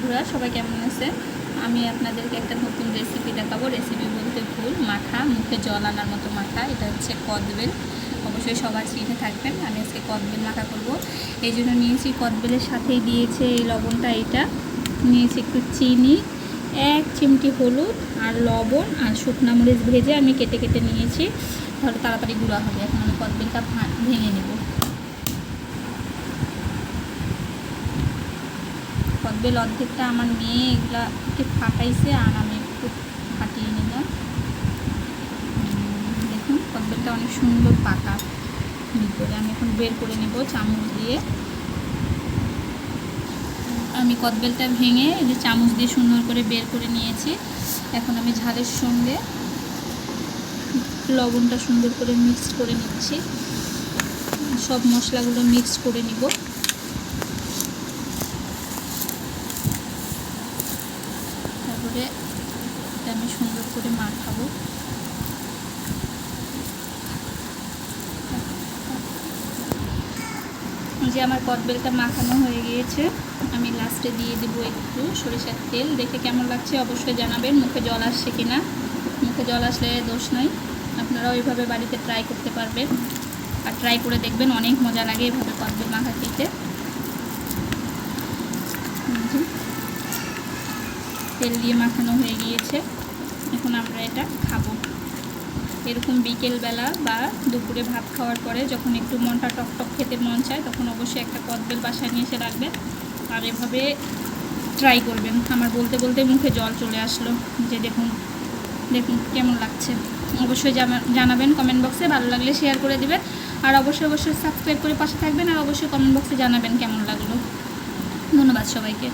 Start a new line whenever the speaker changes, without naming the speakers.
বন্ধুরা, সবাই কেমন আছে আমি আপনাদেরকে একটা নতুন রেসিপি দেখাবো। রেসিপি বলতে ভুল, মাখা, মুখে জল আনার মতো মাখা। এটা হচ্ছে কদবেল। অবশ্যই সবার চিঠে থাকবেন। আমি আজকে কদবেল মাখা করব। এই জন্য নিয়েছি কদবেলের সাথেই দিয়েছে এই লবণটা এটা। নিয়েছি একটু চিনি, এক চিমটি হলুদ আর লবণ আর শুকনা মরিচ ভেজে আমি কেটে কেটে নিয়েছি। তাহলে তাড়াতাড়ি গুঁড়া হবে। এখন আমি কদবেলটা ভেঙে নেব। কদবেল অর্ধেকটা আমার মেয়ে এগুলাকে ফাটাইছে আর আমি একটু ফাটিয়ে নিলাম। দেখুন কদবেলটা অনেক সুন্দর পাকা। ভিতরে আমি এখন বের করে নেব চামচ দিয়ে। আমি কদবেলটা ভেঙে যে চামচ দিয়ে সুন্দর করে বের করে নিয়েছি। এখন আমি ঝালের সঙ্গে লবণটা সুন্দর করে মিক্স করে নিচ্ছি। সব মশলাগুলো মিক্স করে নিব। তারপরে এটা আমি সুন্দর করে মাখাবো। যে আমার কদবেলটা মাখানো হয়ে গিয়েছে, আমি লাস্টে দিয়ে দেবো একটু সরিষার তেল। দেখে কেমন লাগছে অবশ্যই জানাবেন, মুখে জল আসছে কি না মুখে জল আসলে দোষ নয় আপনারাও এইভাবে বাড়িতে ট্রাই করতে পারবেন। আর ট্রাই করে দেখবেন অনেক মজা লাগে এভাবে কদবেল মাখা খেতে। তেল দিয়ে মাখানো হয়ে গিয়েছে। এখন আমরা এটা খাব। এরকম বিকেলবেলা বা দুপুরে ভাত খাওয়ার পরে যখন একটু মনটা টকটক খেতে মন চায়, তখন অবশ্যই একটা কদবেল বাসায় নিয়ে এসে রাখবেন। আর এভাবে ট্রাই করবেন। আমার বলতে বলতে মুখে জল চলে আসলো। যে দেখুন দেখুন কেমন লাগছে। অবশ্যই জানা- জানাবেন কমেন্ট বক্সে ভালো লাগলে শেয়ার করে দিবেন। আর অবশ্যই অবশ্যই সাবস্ক্রাইব করে পাশে থাকবেন। আর অবশ্যই কমেন্ট বক্সে জানাবেন কেমন লাগল। ধন্যবাদ সবাইকে।